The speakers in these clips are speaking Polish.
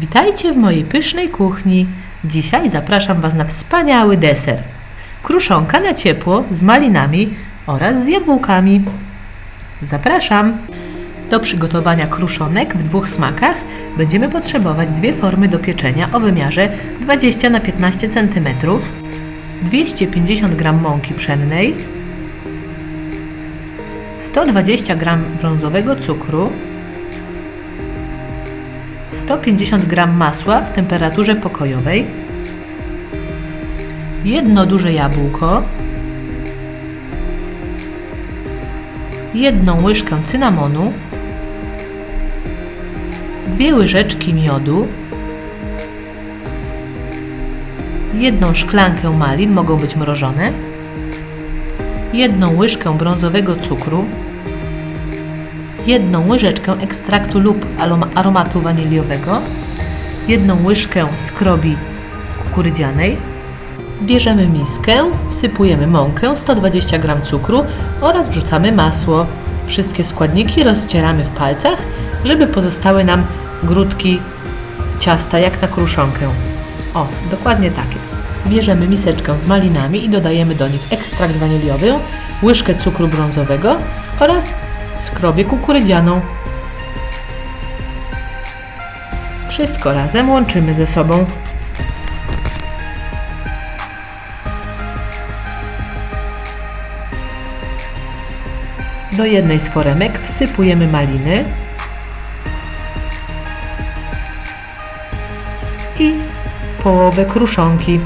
Witajcie w mojej pysznej kuchni. Dzisiaj zapraszam Was na wspaniały deser. Kruszonka na ciepło z malinami oraz z jabłkami. Zapraszam! Do przygotowania kruszonek w dwóch smakach będziemy potrzebować dwie formy do pieczenia o wymiarze 20 na 15 cm, 250 g mąki pszennej, 120 g brązowego cukru, 150 g masła w temperaturze pokojowej, jedno duże jabłko, jedną łyżkę cynamonu, dwie łyżeczki miodu, jedną szklankę malin, mogą być mrożone, jedną łyżkę brązowego cukru, jedną łyżeczkę ekstraktu lub aromatu waniliowego, jedną łyżkę skrobi kukurydzianej. Bierzemy miskę, wsypujemy mąkę, 120 g cukru oraz wrzucamy masło. Wszystkie składniki rozcieramy w palcach, żeby pozostały nam grudki ciasta jak na kruszonkę. O, dokładnie takie. Bierzemy miseczkę z malinami i dodajemy do nich ekstrakt waniliowy, łyżkę cukru brązowego oraz skrobię kukurydzianą. Wszystko razem łączymy ze sobą. Do jednej z foremek wsypujemy maliny i połowę kruszonki.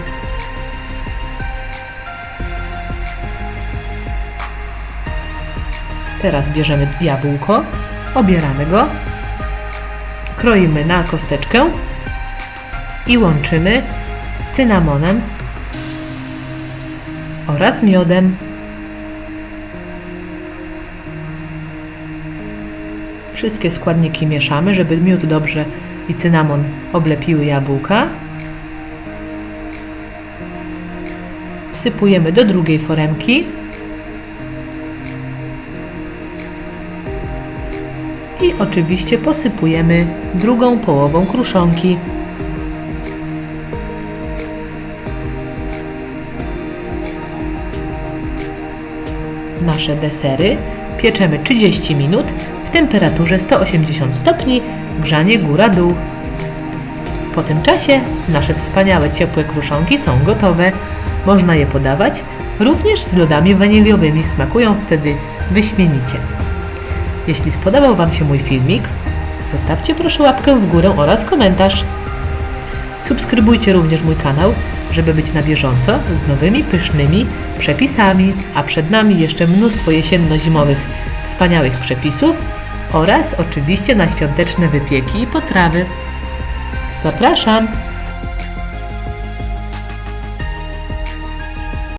Teraz bierzemy jabłko, obieramy go, kroimy na kosteczkę i łączymy z cynamonem oraz miodem. Wszystkie składniki mieszamy, żeby miód dobrze i cynamon oblepiły jabłka. Wsypujemy do drugiej foremki. I oczywiście posypujemy drugą połową kruszonki. Nasze desery pieczemy 30 minut w temperaturze 180 stopni, grzanie góra-dół. Po tym czasie nasze wspaniałe ciepłe kruszonki są gotowe. Można je podawać również z lodami waniliowymi. Smakują wtedy wyśmienicie. Jeśli spodobał Wam się mój filmik, zostawcie proszę łapkę w górę oraz komentarz. Subskrybujcie również mój kanał, żeby być na bieżąco z nowymi pysznymi przepisami, a przed nami jeszcze mnóstwo jesienno-zimowych wspaniałych przepisów oraz oczywiście na świąteczne wypieki i potrawy. Zapraszam!